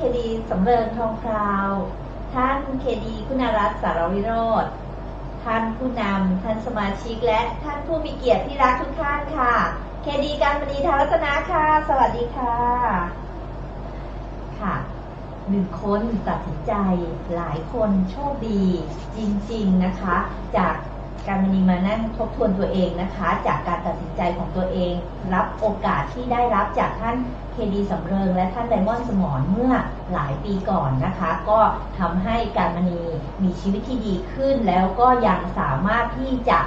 เคดีสำเริงทองคราว ท่านเคดีคุณรัตน์สารวิโรธท่านผู้นำท่านสมาชิกและท่านผู้มีเกียรติที่รักทุกท่านค่ะ เคดีการมณีทารัตนาค่ะ สวัสดีค่ะ ค่ะหนึ่งคนตัดสินใจหลายคนโชคดีจริง ๆ นะคะ จาก การมณีมานั่งทบทวนตัวเองนะคะ จากการตัดสินใจของตัวเอง รับโอกาสที่ได้รับจากท่านเคดีสำเริงและท่านไดมอนด์สมรเมื่อหลายปีก่อนนะคะ ก็ทำให้การมณีมีชีวิตที่ดีขึ้น แล้วก็ยังสามารถที่จะ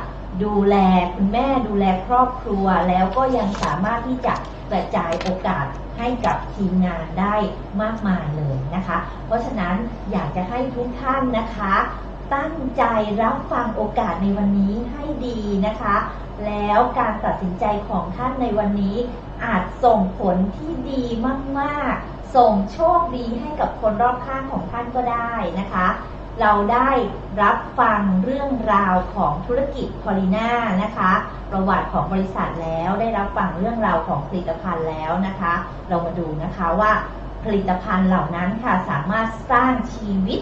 ดูแลคุณแม่ดูแลครอบครัว แล้วก็ยังสามารถที่จะกระจายโอกาสให้กับทีมงานได้มากมายเลยนะคะ เพราะฉะนั้นอยากจะให้ทุกท่านนะคะ ตั้งใจรับฟังโอกาสในวันนี้ให้ดีนะคะ แล้วการตัดสินใจของท่านในวันนี้ อาจส่งผลที่ดีมากๆ ส่งโชคดีให้กับคนรอบข้างของท่านก็ได้นะคะ เราได้รับฟังเรื่องราวของธุรกิจพอลิน่านะคะ ประวัติของบริษัทแล้วได้รับฟังเรื่องราวของผลิตภัณฑ์แล้วนะคะ เรามาดูนะคะว่าผลิตภัณฑ์เหล่านั้นค่ะสามารถสร้างชีวิต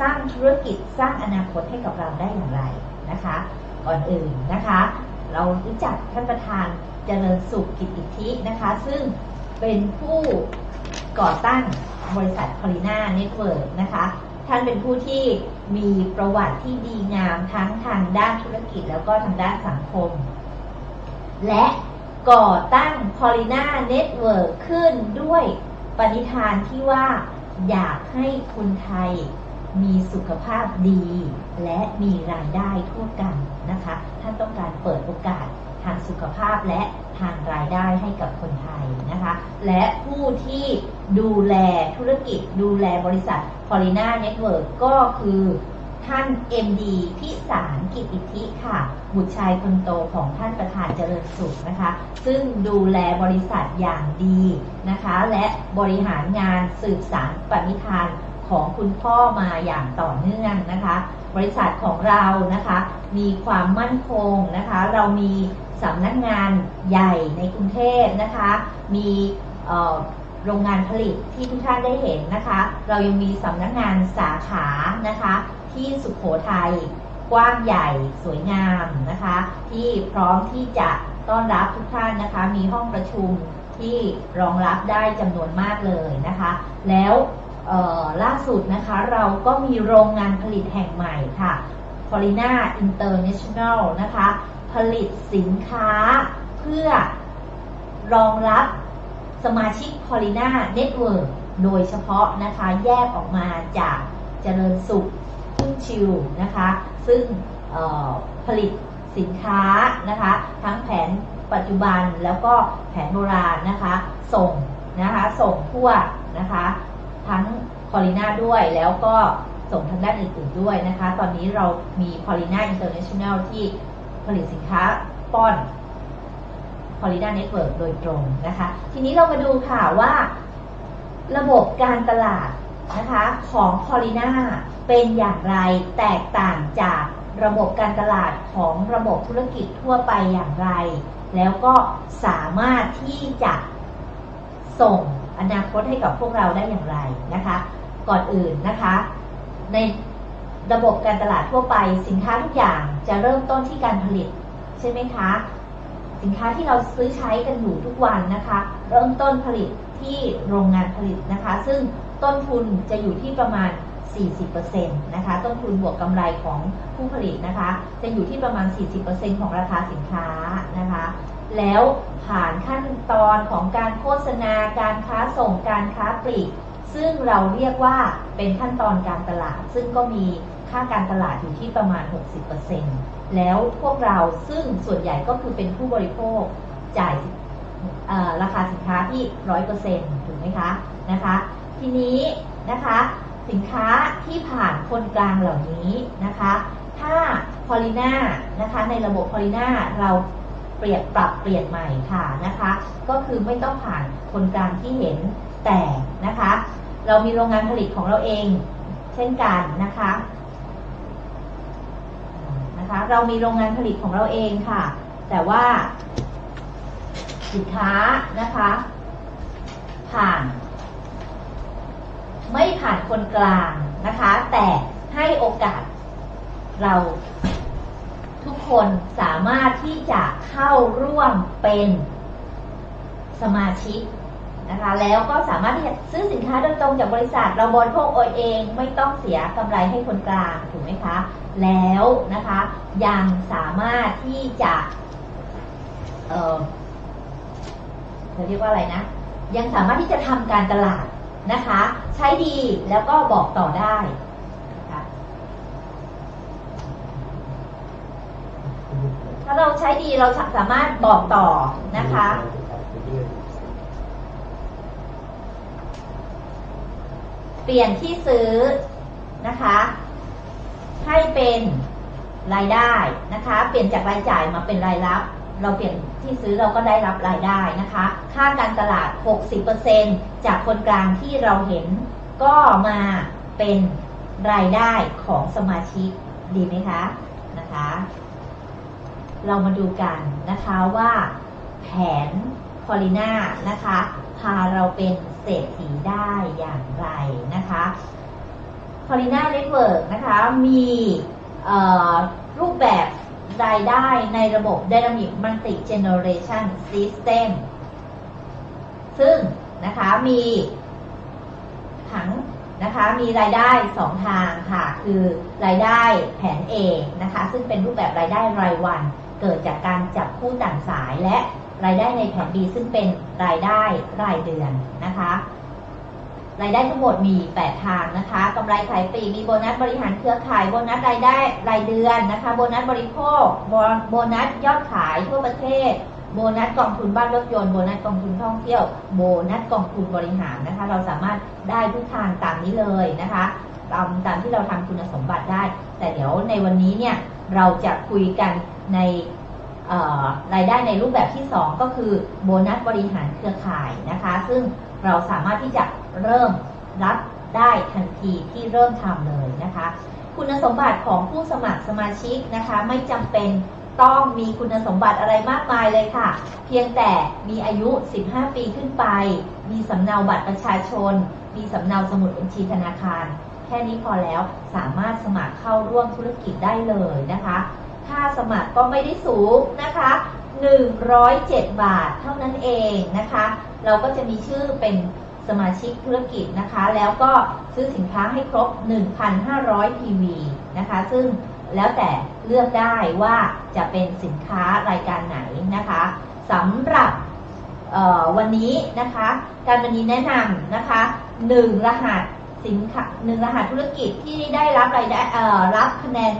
สร้างธุรกิจสร้างอนาคตให้กับเราได้อย่างไรนะคะ ก่อนอื่นนะคะ เรารู้จักท่านประธานเจริญสุขกิจอิทธินะคะ ซึ่งเป็นผู้ก่อตั้งบริษัทพอลิน่าเน็ตเวิร์กนะคะ ท่านเป็นผู้ที่มีประวัติที่ดีงามทั้งทางด้านธุรกิจแล้วก็ทางด้านสังคม และก่อตั้ง p o l i n a Network ขึ้นด้วยปณิธานที่ว่าอยากให้คนไทย มีสุขภาพดี และมีรายได้ทั่วกันนะคะ ท่านต้องการเปิดโอกาสทางสุขภาพและทางรายได้ให้กับคนไทยนะคะ และผู้ที่ดูแลธุรกิจดูแลบริษัท p o l i n a Network ก็คือท่าน MD พิสารกิจอิทธิค่ะ บุตรชายคนโตของท่านประธานเจริญสุขนะคะ ซึ่งดูแลบริษัทอย่างดีนะคะ และบริหารงานสืบสารปณิธาน ของคุณพ่อมาอย่างต่อเนื่องนะคะ บริษัทของเรานะคะ มีความมั่นคงนะคะ เรามีสำนักงานใหญ่ในกรุงเทพนะคะ มีโรงงานผลิตที่ทุกท่านได้เห็นนะคะ เรายังมีสำนักงานสาขานะคะ ที่สุขโขทัยกว้างใหญ่สวยงามนะคะ ที่พร้อมที่จะต้อนรับทุกท่านนะคะ มีห้องประชุมที่รองรับได้จำนวนมากเลยนะคะ แล้ว ล่าสุดนะคะเราก็มีโรงงานผลิตแห่งใหม่ค่ะ f o r i n a International นะคะ ผลิตสินค้าเพื่อรองรับสมาชิก p o l i n a Network โดยเฉพาะนะคะแยกออกมาจากเจริญสุขพึ่งชิวนะคะ ซึ่งผลิตสินค้านะคะ ทั้งแผนปัจจุบันแล้วก็แผนโบราณนะคะ ส่งนะคะ ส่งทั่วนะคะ ทั้งพอลิน่าด้วยแล้วก็ส่งทางด้านอื่นๆด้วยนะคะ ตอนนี้เรามีพอลิน่าอินเตอร์เนชั่นแนลที่ผลิตสินค้าป้อนพอลิน่าเน็ตเวิร์กโดยตรงนะคะ ทีนี้เรามาดูค่ะว่าระบบการตลาดนะคะของพอลิน่าเป็นอย่างไรแตกต่างจากระบบการตลาดของระบบธุรกิจทั่วไปอย่างไร แล้วก็สามารถที่จะส่ง อนาคตให้กับพวกเราได้อย่างไรนะคะ ก่อนอื่นนะคะ ในระบบการตลาดทั่วไป สินค้าทุกอย่างจะเริ่มต้นที่การผลิตใช่ไหมคะ สินค้าที่เราซื้อใช้กันอยู่ทุกวันนะคะ เริ่มต้นผลิตที่โรงงานผลิตนะคะ ซึ่งต้นทุนจะอยู่ที่ประมาณ 40%นะคะ ต้นทุนบวกกำไรของผู้ผลิตนะคะ จะอยู่ที่ประมาณ 40%ของราคาสินค้านะคะ แล้วผ่านขั้นตอนของการโฆษณาการค้าส่งการค้าปลีก ซึ่งเราเรียกว่าเป็นขั้นตอนการตลาด ซึ่งก็มีค่าการตลาดอยู่ที่ประมาณ 60%แล้วพวกเราซึ่งส่วนใหญ่ก็คือเป็นผู้บริโภคจ่ายราคาสินค้าที่ 100%ถูกไหมคะนะคะ ทีนี้นะคะสินค้าที่ผ่านคนกลางเหล่านี้นะคะ ถ้าพอลิน่านะคะในระบบพอลิน่าเรา เปลี่ยนปรับเปลี่ยนใหม่ค่ะนะคะ ก็คือไม่ต้องผ่านคนกลางที่เห็นแต่นะคะ เรามีโรงงานผลิตของเราเอง เช่นกันนะคะนะคะ เรามีโรงงานผลิตของเราเองค่ะ แต่ว่าสินค้านะคะ ผ่าน ไม่ผ่านคนกลางนะคะ แต่ให้โอกาสเรา ทุกคนสามารถที่จะเข้าร่วมเป็นสมาชิกนะคะแล้วก็สามารถที่จะซื้อสินค้าโดยตรงจากบริษัท เราบริโภคเองไม่ต้องเสียกำไรให้คนกลางถูกไหมคะ แล้วนะคะยังสามารถที่จะเออเขาเรียกว่าอะไรนะ ยังสามารถที่จะทำการตลาดนะคะ ใช้ดีแล้วก็บอกต่อได้นะคะถ้าเราใช้ดีเราสามารถบอกต่อนะคะ เปลี่ยนที่ซื้อนะคะ ให้เป็นรายได้นะคะ เปลี่ยนจากรายจ่ายมาเป็นรายรับ เราเปลี่ยนที่ซื้อเราก็ได้รับรายได้นะคะ ค่าการตลาด 60%จากคนกลางที่เราเห็นก็มาเป็นรายได้ของสมาชิกดีไหมคะนะคะ เรามาดูกันนะคะว่าแผนพอลิน่านะคะพาเราเป็นเศรษฐีได้อย่างไรนะคะพอลิน่าเน็ตเวิร์กนะคะมีรูปแบบรายได้ในระบบ Dynamic Multi Generation System ซึ่งนะคะมีผังนะคะมีรายได้สองทางค่ะ คือรายได้แผน A นะคะ ซึ่งเป็นรูปแบบรายได้รายวัน เกิดจากการจับคู่ต่างสายและรายได้ในแผน B ซึ่งเป็นรายได้รายเดือนนะคะ รายได้ทั้งหมดมี 8 ทางนะคะกำไรขายปลีกมีโบนัสบริหารเครือข่ายโบนัสรายได้รายเดือนนะคะ โบนัสบริโภคโบนัสยอดขายทั่วประเทศ โบนัสกองทุนบ้านรถยนต์โบนัสกองทุนท่องเที่ยว โบนัสกองทุนบริหารนะคะ เราสามารถได้ทุกทางตามนี้เลยนะคะตามตามที่เราทำคุณสมบัติได้ แต่เดี๋ยวในวันนี้เนี่ย เราจะคุยกันในรายได้ในรูปแบบที่ 2 ก็คือโบนัสบริหารเครือข่ายนะคะ ซึ่งเราสามารถที่จะเริ่มรับได้ทันทีที่เริ่มทำเลยนะคะ คุณสมบัติของผู้สมัครสมาชิกนะคะ ไม่จำเป็นต้องมีคุณสมบัติอะไรมากมายเลยค่ะ เพียงแต่มีอายุ 15 ปีขึ้นไป มีสำเนาบัตรประชาชน มีสำเนาสมุดบัญชีธนาคาร ค่นี้พอแล้วสามารถสมัครเข้าร่วมธุรกิจได้เลยนะคะ ค่าสมัครก็ไม่ได้สูงนะคะ 107 บาทเท่านั้นเองนะคะ เราก็จะมีชื่อเป็นสมาชิกธุรกิจนะคะ แล้วก็ซื้อสินค้าให้ครบ 1,500 PV นะคะ ซึ่งแล้วแต่เลือกได้ว่าจะเป็นสินค้ารายการไหนนะคะสำหรับวันนี้นะคะ การวันนี้แนะนำนะคะ 1 รหัส สินค้าหนึ่งรหัสธุรกิจที่ได้รับรายได้เอ่อรับคะแนน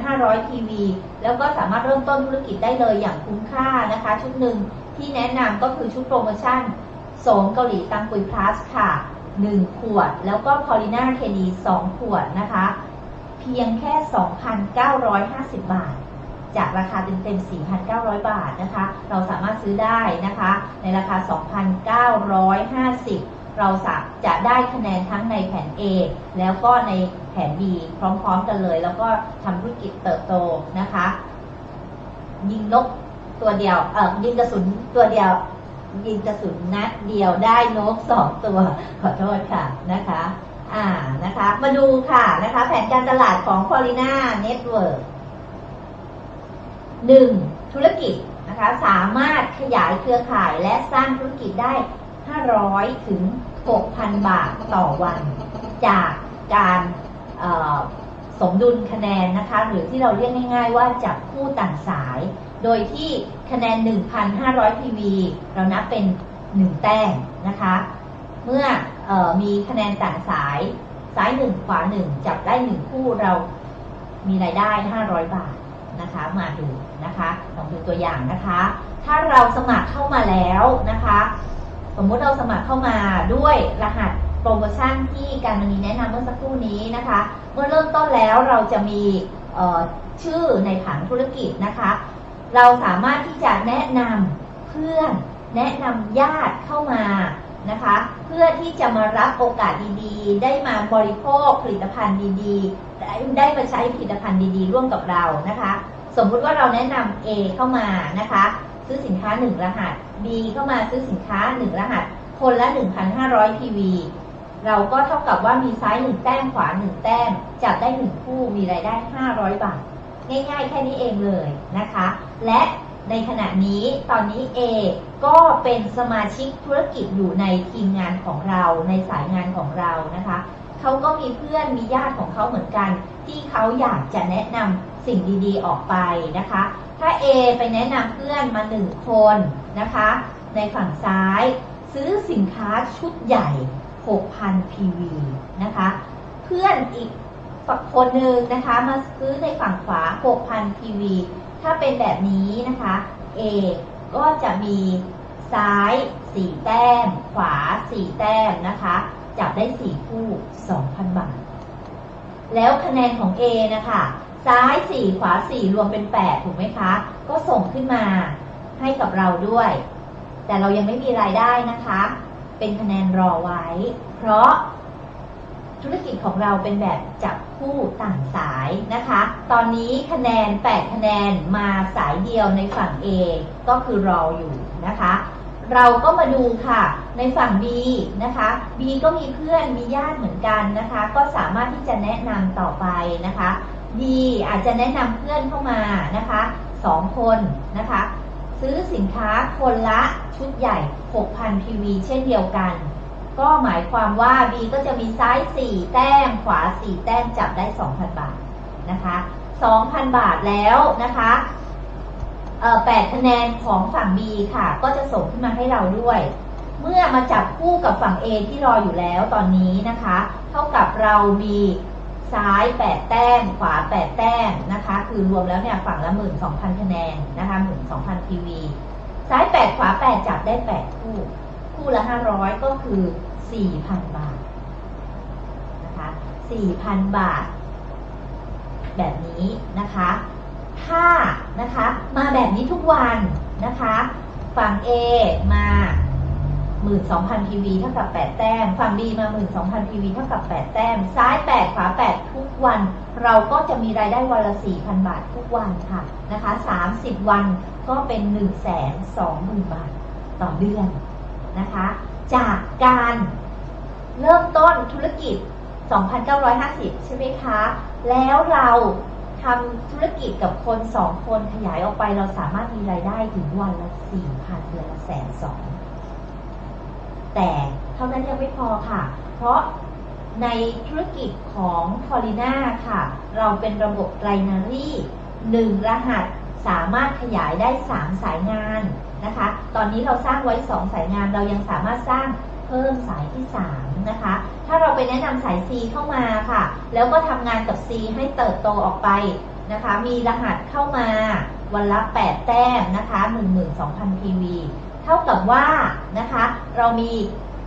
1,500 PV แล้วก็สามารถเริ่มต้นธุรกิจได้เลยอย่างคุ้มค่านะคะ ชุดหนึ่งที่แนะนำก็คือชุดโปรโมชั่นโสมเกาหลีตังกุยพลัสค่ะ 1 ขวด แล้วก็พอลิน่าเคดี2ขวดนะคะ เพียงแค่ 2,950 บาท จากราคาเต็มๆ 4,900 บาทนะคะ เราสามารถซื้อได้นะคะ ในราคา 2,950 เราจะได้คะแนนทั้งในแผน A แล้วก็ในแผน B พร้อมๆกันเลย แล้วก็ทำธุรกิจเติบโตนะคะ ยิงนกตัวเดียวเออยิงกระสุนตัวเดียว ยิงกระสุนนัดเดียวได้นกสองตัว ขอโทษค่ะนะคะ อ่านะคะ มาดูค่ะนะคะ แผนการตลาดของ p o l i n a Network หนึ่งธุรกิจนะคะสามารถขยายเครือข่ายและสร้างธุรกิจได้ 500 ถึง 6,000 บาทต่อวัน จากการสมดุลคะแนนนะคะ หรือที่เราเรียกง่าย ๆ ว่าจับคู่ต่างสาย โดยที่คะแนน 1,500 PV เรานับเป็น 1 แต้มนะคะ เมื่อออมีคะแนนต่างสายซ้าย 1 ขวา 1 จับได้ 1 คู่เรามีรายได้ 500 บาทนะคะ มาดูนะคะลองดูตัวอย่างนะคะ ถ้าเราสมัครเข้ามาแล้วนะคะ สมมุติเราสมัครเข้ามาด้วยรหัสโปรโมชั่นที่การมณีแนะนำเมื่อสักครู่นี้นะคะ เมื่อเริ่มต้นแล้วเราจะมีชื่อในผังธุรกิจนะคะ เราสามารถที่จะแนะนำเพื่อนแนะนำญาติเข้ามานะคะ เพื่อที่จะมารับโอกาสดีๆ ได้มาบริโภคผลิตภัณฑ์ดีๆ ได้ได้มาใช้ผลิตภัณฑ์ดีๆ ร่วมกับเรานะคะ สมมุติว่าเราแนะนำ A เข้ามานะคะ ซื้อสินค้า 1 รหัส B เข้ามาซื้อสินค้า 1 รหัส คนละ 1,500 PV เราก็เท่ากับว่ามีซ้ายหนึ่งแต้มขวาหนึ่งแต้ม จับได้หนึ่งคู่มีรายได้ 500 บาท ง่ายๆ แค่นี้เองเลยนะคะ และในขณะนี้ตอนนี้ A ก็เป็นสมาชิกธุรกิจอยู่ในทีมงานของเราในสายงานของเรานะคะเขาก็มีเพื่อนมีญาติของเขาเหมือนกัน ที่เขาอยากจะแนะนำสิ่งดีๆออกไปนะคะ ถ้า A ไปแนะนำเพื่อนมาหนึ่งคนนะคะ ในฝั่งซ้าย ซื้อสินค้าชุดใหญ่ 6,000 PV นะคะ เพื่อนอีกฝั่งคนหนึ่งนะคะ มาซื้อในฝั่งขวา 6,000 PV ถ้าเป็นแบบนี้นะคะ A ก็จะมีซ้าย 4 แต้ม ขวา 4 แต้มนะคะ จับได้ 4 คู่ 2,000 บาท แล้วคะแนนของ A นะคะ ซ้าย 4 ขวา 4 รวมเป็น 8 ถูกไหมคะ ก็ส่งขึ้นมาให้กับเราด้วย แต่เรายังไม่มีรายได้นะคะ เป็นคะแนนรอไว้ เพราะธุรกิจของเราเป็นแบบจับคู่ต่างสายนะคะ ตอนนี้คะแนน 8 คะแนนมาสายเดียวในฝั่ง A ก็คือรออยู่นะคะ เราก็มาดูค่ะในฝั่ง B นะคะ B ก็มีเพื่อนมีญาติเหมือนกันนะคะ ก็สามารถที่จะแนะนำต่อไปนะคะ B อาจจะแนะนำเพื่อนเข้ามานะคะสองคนนะคะ ซื้อสินค้าคนละชุดใหญ่ 6,000 PV เช่นเดียวกัน ก็หมายความว่า B ก็จะมีซ้าย 4 แต้ม ขวา 4 แต้มจับได้ 2,000 บาทนะคะ 2,000 บาทแล้วนะคะเอ่อ8คะแนนของฝั่ง B ค่ะ ก็จะส่งขึ้นมาให้เราด้วย เมื่อมาจับคู่กับฝั่ง A ที่รออยู่แล้วตอนนี้นะคะ เท่ากับเรามี ซ้าย 8 แต้ม ขวา 8 แต้มนะคะ คือรวมแล้วเนี่ยฝั่งละ12,000คะแนนนะคะ12,000 PV ซ้าย 8 ขวา 8 จับได้ 8 คู่ คู่ละ 500 ก็คือ 4,000 บาทนะคะ4,000 บาท แบบนี้นะคะ ถ้านะคะมาแบบนี้ทุกวันนะคะ ฝั่ง A มา 12,000 PV เท่ากับ 8 แต้มฝั่ง B มา 12,000 PV เท่ากับ 8 แต้ม ซ้าย 8 ขวา 8 ทุกวัน เราก็จะมีรายได้วันละ 4,000 บาททุกวันค่ะนะคะ 30 วันก็เป็น 120,000 บาทต่อเดือนนะคะ จากการเริ่มต้นธุรกิจ 2,950 ใช่ไหมคะ แล้วเราทำธุรกิจกับคนสองคนขยายออกไปเราสามารถมีรายได้ถึงวันละ 4,000 เดือนละแสนสอง แต่เท่านั้นยังไม่พอค่ะ เพราะในธุรกิจของพอลิน่าค่ะ เราเป็นระบบไ r นารีหนึ่งรหัสสามารถขยายได้ 3 สายงานนะคะ ตอนนี้เราสร้างไว้ 2 สายงาน เรายังสามารถสร้างเพิ่มสายที่ 3 นะคะ ถ้าเราไปแนะนำสาย C เข้ามาค่ะ แล้วก็ทำงานกับ C ให้เติบโตออกไปนะคะ มีรหัสเข้ามา วันละ 8 แต้มนะคะ 12,000 PV เท่ากับว่านะคะ เรามี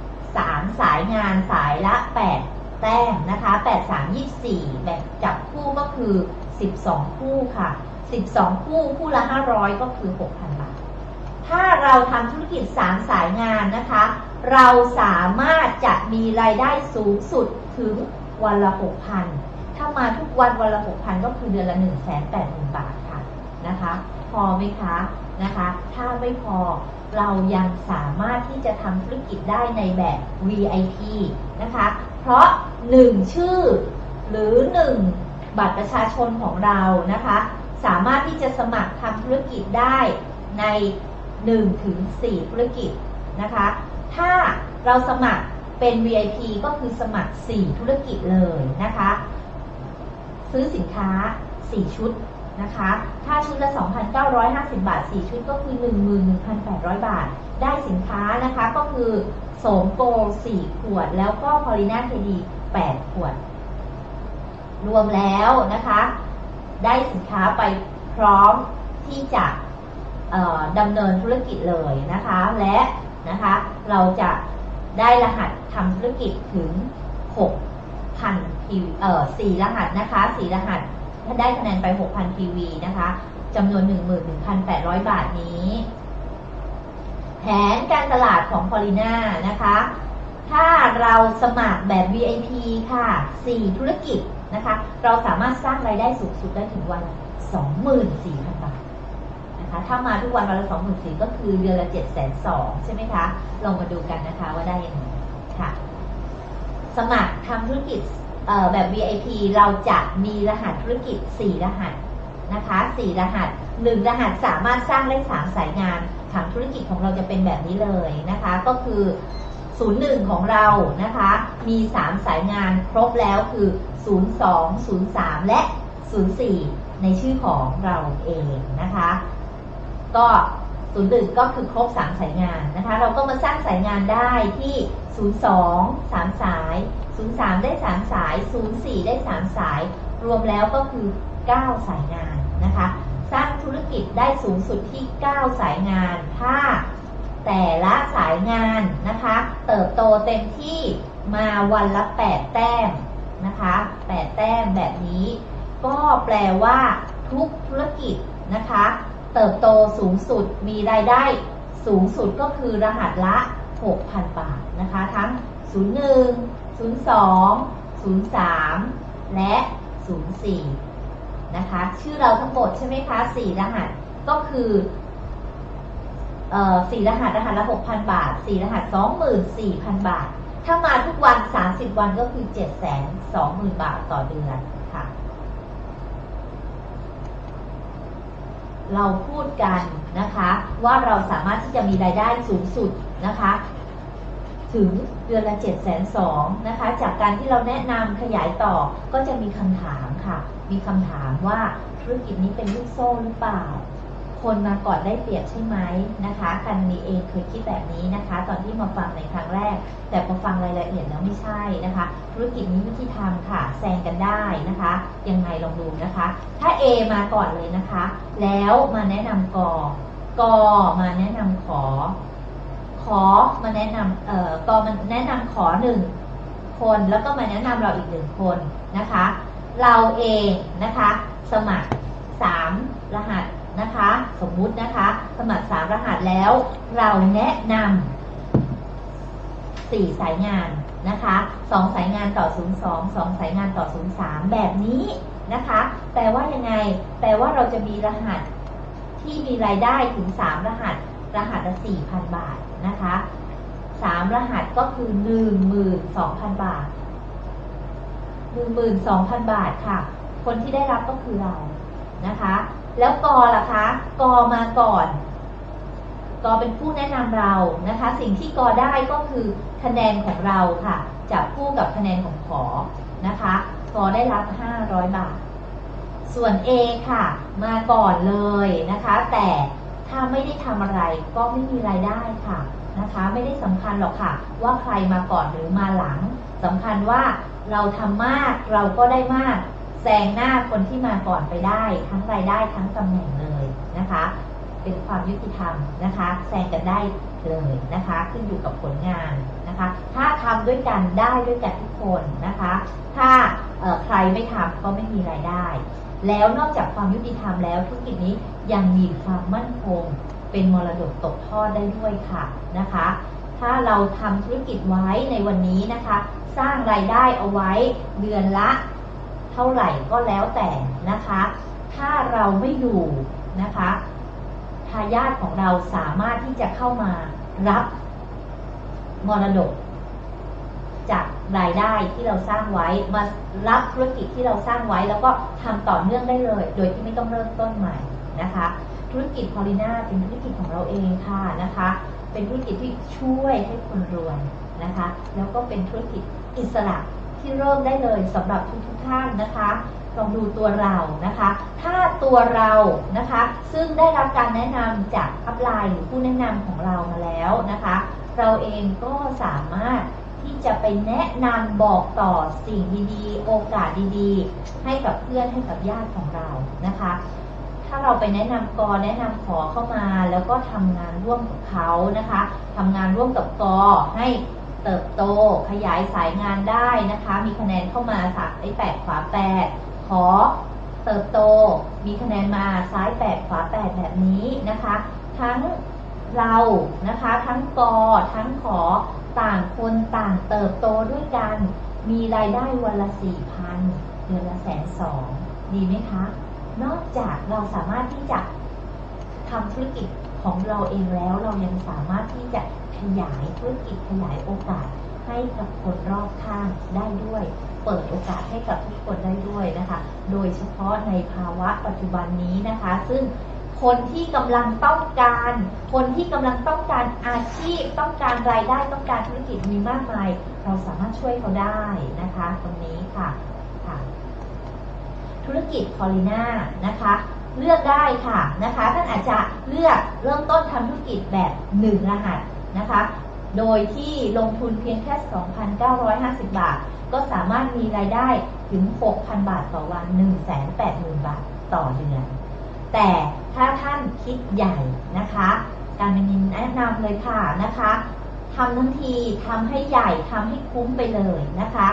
3 สายงานสายละ 8 แต้มนะคะ 8 3 24 แบบจับคู่ก็คือ 12 คู่ค่ะ 12 คู่คู่ละ 500 ก็คือ 6,000 บาท ถ้าเราทำธุรกิจ 3 สายงานนะคะ เราสามารถจะมีรายได้สูงสุดถึงวันละ 6,000 ถ้ามาทุกวันวันละ 6,000 ก็คือเดือนละ 180,000 บาท นะคะ พอไหมคะนะคะ ถ้าไม่พอเรายังสามารถที่จะทำธุรกิจได้ในแบบ VIP นะคะ เพราะ 1 ชื่อหรือ 1 บัตรประชาชนของเรานะคะ สามารถที่จะสมัครทำธุรกิจได้ใน1ถึง4ธุรกิจนะคะ ถ้าเราสมัครเป็น VIP ก็คือสมัคร 4 ธุรกิจเลยนะคะ ซื้อสินค้า 4 ชุด นะคะ ถ้าชุดละ 2,950 บาท 4 ชุดก็คือ 11,800 บาท ได้สินค้านะคะก็คือโสมโกล4ขวด แล้วก็พอลิน่าเคดี 8 ขวด รวมแล้วนะคะ ได้สินค้าไปพร้อมที่จะดำเนินธุรกิจเลยนะคะ และนะคะเราจะได้รหัสทำธุรกิจถึง 6,000 PV เอ่อ4รหัสนะคะ 4 รหัส ได้คะแนนไป 6,000 PV นะคะจำนวน 11,800 บาทนี้ แผนการตลาดของพอลิน่านะคะ ถ้าเราสมัครแบบ VIP ค่ะ 4 ธุรกิจนะคะ เราสามารถสร้างรายได้สูงสุดได้ถึงวัน 24,000 บาทนะคะ ถ้ามาทุกวันวันละ24,000 ก็คือเดือนละ 7 2 0 0 ใช่ไหมคะ ลองมาดูกันนะคะว่าได้ยังไงค่ะ สมัครทำธุรกิจ แบบ VIP เราจะมีรหัสธุรกิจ 4 รหัสนะคะ4รหัส 1 รหัสสามารถสร้างได้3สายงานผังธุรกิจของเราจะเป็นแบบนี้เลยนะคะ ก็คือ 01 ของเรานะคะ มี 3 สายงานครบแล้วคือ 02 03 และ 04 ในชื่อของเราเองนะคะ ก็ศูนย์หนึ่งก็คือครบ 3 สายงานนะคะ เราก็มาสร้างสายงานได้ที่ 02 3 สาย 03 ได้ 3 สาย 04 ได้ 3 สาย รวมแล้วก็คือ 9 สายงานนะคะ สร้างธุรกิจได้สูงสุดที่ 9 สายงาน ถ้าแต่ละสายงานนะคะ เติบโตเต็มที่มาวันละ 8 แต้มนะคะ 8 แต้มแบบนี้ ก็แปลว่าทุกธุรกิจนะคะ เติบโตสูงสุดมีรายได้สูงสุดก็คือรหัสละ 6,000 บาทนะคะ ทั้ง 01 02 03 และ 04 นะคะ ชื่อเราทั้งหมดใช่ไหมคะ 4 รหัสก็คือเอ่อ4รหัสรหัสละ6,000บาท4รหัส24,000บาท ถ้ามาทุกวัน30วันก็คือ720,000บาทต่อเดือนค่ะ เราพูดกันนะคะ ว่าเราสามารถที่จะมีรายได้สูงสุดนะคะ ถึงเดือนละ7 2 0 0 0นะคะ จากการที่เราแนะนำขยายต่อก็จะมีคำถามค่ะ มีคำถามว่าธุรกิจนี้เป็นลูกโซ่หรือเปล่า คนมาก่อนได้เปรียบใช่ไหมนะคะกันนี้เองเคยคิดแบบนี้นะคะ ตอนที่มาฟังในครั้งแรก แต่พอฟังรายละเอียดแล้วไม่ใช่นะคะ ธุรกิจนี้วิธีทำค่ะแซงกันได้นะคะ ยังไงลองดูนะคะ ถ้า A มาก่อนเลยนะคะ แล้วมาแนะนำกอกอมาแนะนำขอ ขอมาแนะนำเอ่อกอมันแนะนำขอหนึ่งคนแล้วก็มาแนะนำเราอีกหนึ่งคนนะคะ เราเองนะคะ สมัครสามรหัสนะคะ สมมุตินะคะ สมัครสามรหัสแล้ว เราแนะนำสี่สายงานนะคะสองสายงานต่อ 02สองสายงานต่อ 03 แบบนี้นะคะ แปลว่ายังไง แปลว่าเราจะมีรหัสที่มีรายได้ถึง 3 รหัส รหัสละ4,000 บาท นะคะ3รหัสก็คือ12,000บาท12,000บาทค่ะ คนที่ได้รับก็คือเรานะคะ แล้วกอล่ะคะกอมาก่อน กอเป็นผู้แนะนำเรานะคะ สิ่งที่กอได้ก็คือคะแนนของเราค่ะจับคู่กับคะแนนของขอนะคะกอได้รับ 500 บาท ส่วน A ค่ะ มาก่อนเลยนะคะ แต่ ถ้าไม่ได้ทำอะไรก็ไม่มีรายได้ค่ะนะคะ ไม่ได้สำคัญหรอกค่ะ ว่าใครมาก่อนหรือมาหลังสำคัญว่าเราทำมากเราก็ได้มากแซงหน้าคนที่มาก่อนไปได้ ทั้งรายได้ทั้งตำแหน่งเลยนะคะ เป็นความยุติธรรมนะคะแซงกันได้เลยนะคะ ขึ้นอยู่กับผลงานนะคะ ถ้าทำด้วยกันได้ด้วยกันทุกคนนะคะ ถ้าใครไม่ทำก็ไม่มีรายได้ แล้วนอกจากความยุติธรรมแล้วธุรกิจนี้ยังมีความมั่นคง เป็นมรดกตกทอดได้ด้วยค่ะนะคะ ถ้าเราทำธุรกิจไว้ในวันนี้นะคะ สร้างรายได้เอาไว้เดือนละ เท่าไหร่ก็แล้วแต่นะคะ ถ้าเราไม่อยู่นะคะทายาทของเราสามารถที่จะเข้ามารับมรดก จากรายได้ที่เราสร้างไว้มารับธุรกิจที่เราสร้างไว้ แล้วก็ทำต่อเนื่องได้เลย โดยที่ไม่ต้องเริ่มต้นใหม่นะคะ ธุรกิจพอลิน่าเป็นธุรกิจของเราเองค่ะนะคะ เป็นธุรกิจที่ช่วยให้คนรวยนะคะ แล้วก็เป็นธุรกิจอิสระที่เริ่มได้เลยสำหรับทุกทท่านนะคะลองดูตัวเรานะคะ ถ้าตัวเรานะคะ ซึ่งได้รับการแนะนำจากอัพไลน์หรือผู้แนะนำของเรามาแล้วนะคะ เราเองก็สามารถ ที่จะไปแนะนำบอกต่อสิ่งดีๆ โอกาสดีๆ ให้กับเพื่อนให้กับญาติของเรานะคะ ถ้าเราไปแนะนำกอแนะนำขอเข้ามาแล้วก็ทำงานร่วมกับเขานะคะทำงานร่วมกับกอให้เติบโตขยายสายงานได้นะคะ มีคะแนนเข้ามาสักไอ้แปดขวาแปดขอเติบโต มีคะแนนมาซ้ายแปดขวาแปดแบบนี้นะคะ ทั้งเรานะคะ ทั้งกอทั้งขอ ต่างคนต่างเติบโตด้วยกัน มีรายได้วันละสี่พันเดือนละแสนสองดีไหมคะ นอกจากเราสามารถที่จะทำธุรกิจของเราเองแล้วเรายังสามารถที่จะขยายธุรกิจขยายโอกาสให้กับคนรอบข้างได้ด้วย เปิดโอกาสให้กับทุกคนได้ด้วยนะคะ โดยเฉพาะในภาวะปัจจุบันนี้นะคะ ซึ่ง คนที่กำลังต้องการ คนที่กำลังต้องการอาชีพ ต้องการรายได้ต้องการธุรกิจมีมากมาย เราสามารถช่วยเขาได้นะคะ ตรงนี้ค่ะค่ะ ธุรกิจพอลิน่านะคะเลือกได้ค่ะนะคะท่านอาจจะเลือกเริ่มต้นทำธุรกิจแบบ 1 รหัสนะคะ โดยที่ลงทุนเพียงแค่ 2,950 บาท ก็สามารถมีรายได้ถึง 6,000 บาทต่อวัน 180,000 บาทต่อเดือน แต่ถ้าท่านคิดใหญ่นะคะ การเป็นยินแนะนำเลยค่ะนะคะทำทั้งทีทำให้ใหญ่ทำให้คุ้มไปเลยนะคะ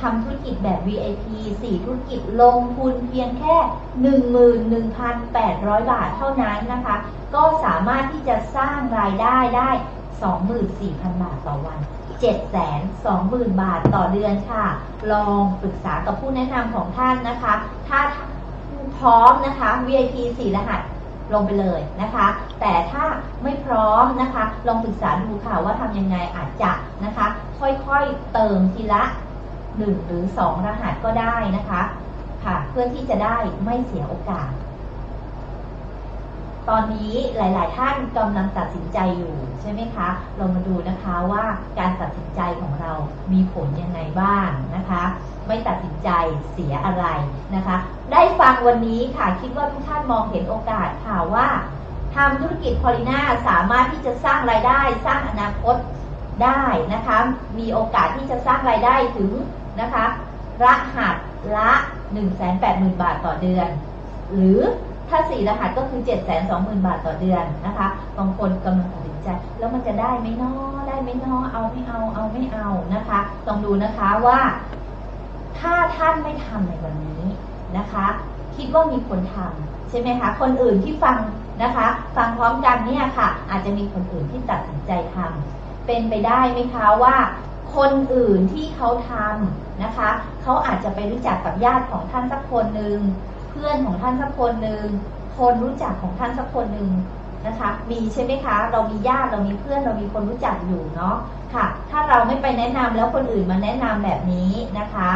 ทำธุรกิจแบบ VIP 4 ธุรกิจลงทุนเพียงแค่ 11,800 บาทเท่านั้นนะคะ ก็สามารถที่จะสร้างรายได้ได้ 24,000 บาทต่อวัน 720,000 บาทต่อเดือนค่ะ ลองปรึกษากับผู้แนะนำของท่านนะคะ ถ้า พร้อมนะคะ VIP 4รหัสลงไปเลยนะคะ แต่ถ้าไม่พร้อมนะคะ ลองปรึกษาดูค่ะว่าทำยังไงอาจจะนะคะ ค่อยๆเติมทีละ 1 หรือ 2 รหัสก็ได้นะคะ ค่ะ เพื่อที่จะได้ไม่เสียโอกาส ตอนนี้หลาย ๆ ท่านกำลังตัดสินใจอยู่ใช่ไหมคะ เรามาดูนะคะว่าการตัดสินใจของเรามีผลยังไงบ้างนะคะไม่ตัดสินใจเสียอะไรนะคะ ได้ฟังวันนี้ค่ะคิดว่าทุกท่านมองเห็นโอกาสค่ะว่าทำธุรกิจพอลิน่าสามารถที่จะสร้างรายได้สร้างอนาคตได้นะคะ มีโอกาสที่จะสร้างรายได้ถึงนะคะรหัสละ 180,000 บาทต่อเดือน หรือถ้าสี่รหัสก็คือ 720,000 บาทต่อเดือนนะคะ บางคนกำลังตัดสินใจ แล้วมันจะได้ไหมน้อได้ไหมน้อเอาไม่เอา เอาไม่เอานะคะต้องดูนะคะว่า ถ้าท่านไม่ทำในวันนี้นะคะ คิดว่ามีคนทำใช่ไหมคะ คนอื่นที่ฟังนะคะ ฟังพร้อมกันเนี่ยค่ะ อาจจะมีคนอื่นที่ตัดสินใจทำเป็นไปได้ไหมคะว่า คนอื่นที่เขาทำนะคะเขาอาจจะไปรู้จักกับญาติของท่านสักคนหนึ่งเพื่อนของท่านสักคนหนึ่งคนรู้จักของท่านสักคนหนึ่งนะคะ มีใช่ไหมคะ เรามีญาติเรามีเพื่อนเรามีคนรู้จักอยู่เนาะค่ะ ถ้าเราไม่ไปแนะนำแล้วคนอื่นมาแนะนำแบบนี้นะคะ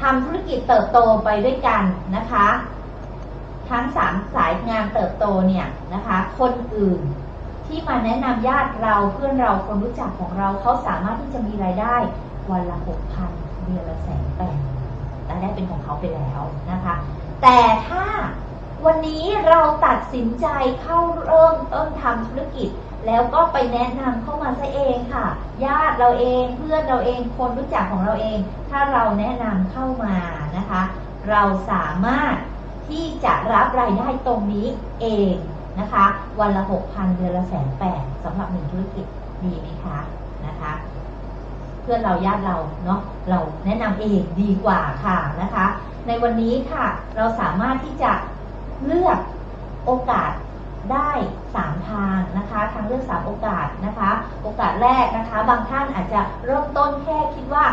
ทำธุรกิจเติบโตไปด้วยกันนะคะ ทั้งสามสายงานเติบโตเนี่ยนะคะ คนอื่นที่มาแนะนำญาติเราเพื่อนเราคนรู้จักของเราเขาสามารถที่จะมีรายได้วันละหกพันเดือนละแสนแปดรายได้เป็นของเขาไปแล้วนะคะ แต่ถ้า วันนี้เราตัดสินใจเข้าเริ่มต้นทำธุรกิจ แล้วก็ไปแนะนำเข้ามาซะเองค่ะ ญาติเราเองเพื่อนเราเองคนรู้จักของเราเอง ถ้าเราแนะนำเข้ามานะคะ เราสามารถที่จะรับรายได้ตรงนี้เองนะคะ วันละหกพันเดือนละแสนแปดสำหรับหนึ่งธุรกิจดีไหมคะนะคะ เพื่อนเราญาติเราเนาะเราแนะนำเองดีกว่าค่ะนะคะ ในวันนี้ค่ะ เราสามารถที่จะ เลือกโอกาสได้ 3 ทางนะคะทางเลือก 3 โอกาสนะคะ โอกาสแรกนะคะ บางท่านอาจจะเริ่มต้นแค่คิดว่า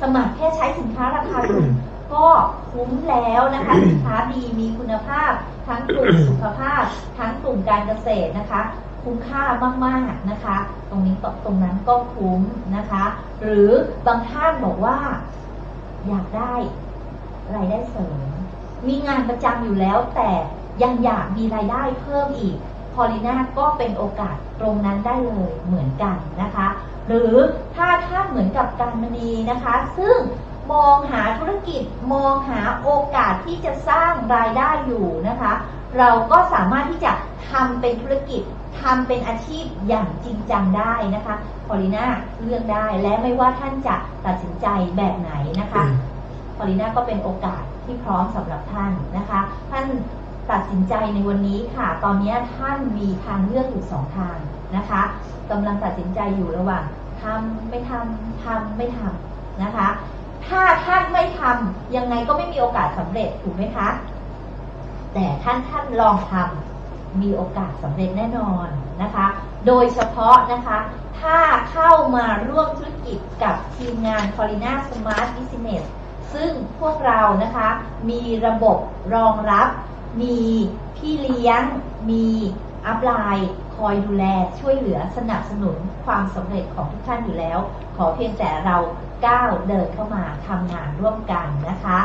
สมัครแค่ใช้สินค้าราคาถูกก็คุ้มแล้วนะคะสินค้าดีมีคุณภาพ ทั้งกลุ่มสุขภาพ ทั้งกลุ่มการเกษตรนะคะ คุ้มค่ามากๆนะคะ ตรงนี้ก็ตรงนั้นก็คุ้มนะคะ หรือบางท่านบอกว่า อยากได้รายได้เสริม มีงานประจำอยู่แล้ว แต่ยังอยากมีรายได้เพิ่มอีกพอลิน่าก็เป็นโอกาสตรงนั้นได้เลยเหมือนกันนะคะ หรือถ้าท่านเหมือนกับการมณีนะคะ ซึ่งมองหาธุรกิจมองหาโอกาสที่จะสร้างรายได้อยู่นะคะ เราก็สามารถที่จะทำเป็นธุรกิจทำเป็นอาชีพอย่างจริงจังได้นะคะพอลิน่าเลือกได้และไม่ว่าท่านจะตัดสินใจแบบไหนนะคะพอลิน่าก็เป็นโอกาส ที่พร้อมสำหรับท่านนะคะ ท่านตัดสินใจในวันนี้ค่ะ ตอนนี้ท่านมีทางเลือกอยู่สองทางนะคะกำลังตัดสินใจอยู่ระหว่างทำไม่ทำทำไม่ทำนะคะ ถ้าท่านไม่ทำยังไงก็ไม่มีโอกาสสำเร็จถูกไหมคะ แต่ท่านท่านลองทำมีโอกาสสำเร็จแน่นอนนะคะ โดยเฉพาะนะคะ ถ้าเข้ามาร่วมธุรกิจกับทีมงาน c o r i n a Smart Business ซึ่งพวกเรานะคะ มีระบบรองรับ มีพี่เลี้ยง มีอัพไลน์คอยดูแลช่วยเหลือสนับสนุนความสำเร็จของทุกท่านอยู่แล้ว ขอเพียงแต่เราก้าวเดินเข้ามาทำงานร่วมกันนะคะ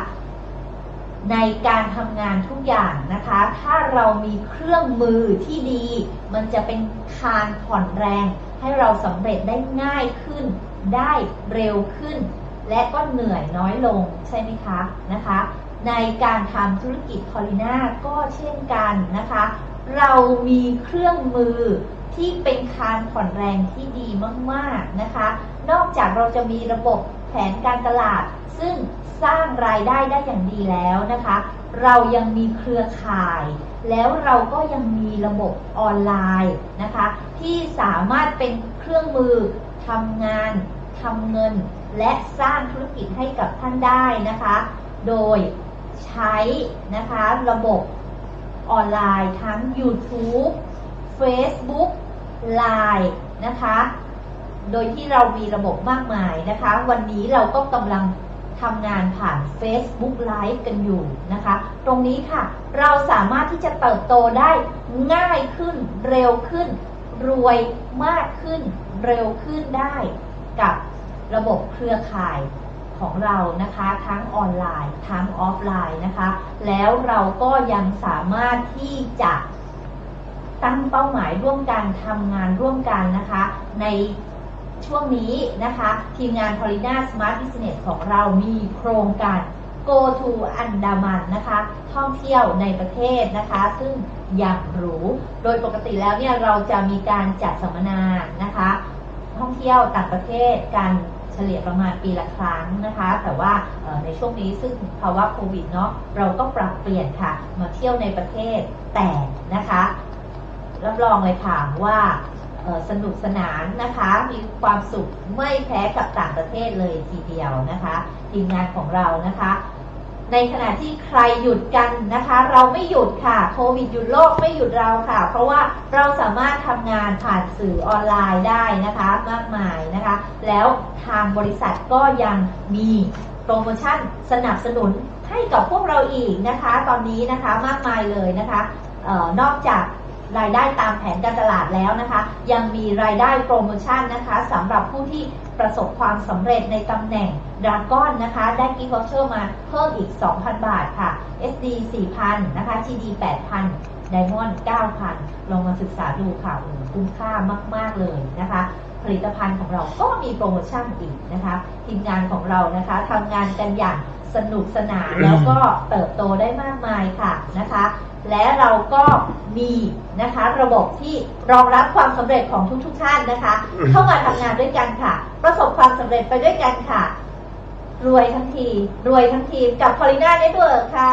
ในการทำงานทุกอย่างนะคะ ถ้าเรามีเครื่องมือที่ดี มันจะเป็นคานผ่อนแรง ให้เราสำเร็จได้ง่ายขึ้น ได้เร็วขึ้น และก็เหนื่อยน้อยลงใช่ไหมคะนะคะ ในการทำธุรกิจพอลิน่าก็เช่นกันนะคะ เรามีเครื่องมือที่เป็นคานผ่อนแรงที่ดีมากๆนะคะ นอกจากเราจะมีระบบแผนการตลาด ซึ่งสร้างรายได้ได้อย่างดีแล้วนะคะ เรายังมีเครือข่าย แล้วเราก็ยังมีระบบออนไลน์นะคะ ที่สามารถเป็นเครื่องมือทำงานทำเงิน และสร้างธุรกิจให้กับท่านได้นะคะ โดยใช้นะคะระบบออนไลน์ทั้ง YouTube Facebook Line นะคะ โดยที่เรามีระบบมากมายนะคะ วันนี้เราก็กำลังทำงานผ่าน Facebook Live กันอยู่นะคะ ตรงนี้ค่ะ เราสามารถที่จะเติบโตได้ง่ายขึ้นเร็วขึ้น รวยมากขึ้น เร็วขึ้นได้กับ ระบบเครือข่ายของเรานะคะทั้งออนไลน์ทั้งออฟไลน์นะคะ แล้วเราก็ยังสามารถที่จะตั้งเป้าหมายร่วมกันทำงานร่วมกันนะคะ ในช่วงนี้นะคะ ทีมงาน p o l i n a Smart Business ของเรามีโครงการ Go to Andaman นะคะ ท่องเที่ยวในประเทศนะคะ ซึ่งอย่างหรูโดยปกติแล้วเนี่ยเราจะมีการจัดสัมมนานะคะ ท่องเที่ยวต่างประเทศกัน เฉลี่ยประมาณปีละครั้งนะคะ แต่ว่าในช่วงนี้ซึ่งภาวะโควิดเนาะเราก็ปรับเปลี่ยนค่ะ มาเที่ยวในประเทศแต่นะคะรับรองเลยค่ะว่าสนุกสนานนะคะ มีความสุขไม่แพ้กับต่างประเทศเลยทีเดียวนะคะ ทีมงานของเรานะคะ ในขณะที่ใครหยุดกันนะคะ เราไม่หยุดค่ะโควิดหยุดโลกไม่หยุดเราค่ะ เพราะว่าเราสามารถทำงานผ่านสื่อออนไลน์ได้นะคะ มากมายนะคะ แล้วทางบริษัทก็ยังมีโปรโมชั่นสนับสนุนให้กับพวกเราอีกนะคะ ตอนนี้นะคะมากมายเลยนะคะออนอกจากรายได้ตามแผนการตลาดแล้วนะคะ ยังมีรายได้โปรโมชั่นนะคะสำหรับผู้ที่ ประสบความสำเร็จในตำแหน่งดราก้อนนะคะ ได้กิฟต์วอเชอร์มาเพิ่มอีก 2,000 บาทค่ะ SD 4,000 นะคะ GD 8,000 Diamond 9,000 ลองมาศึกษาดูค่ะโอ้โหคุ้มค่ามาก ๆ เลยนะคะ ผลิตภัณฑ์ของเราก็มีโปรโมชั่นอีกนะคะทีมงานของเรานะคะทำงานกันอย่างสนุกสนานแล้วก็เติบโตได้มากมายค่ะนะคะ และเราก็มีนะคะระบบที่รองรับความสำเร็จของทุกๆท่านนะคะ เข้ามาทำงานด้วยกันค่ะ ประสบความสำเร็จไปด้วยกันค่ะ รวยทั้งที รวยทั้งทีมกับ p o l i n a Network ค่ะ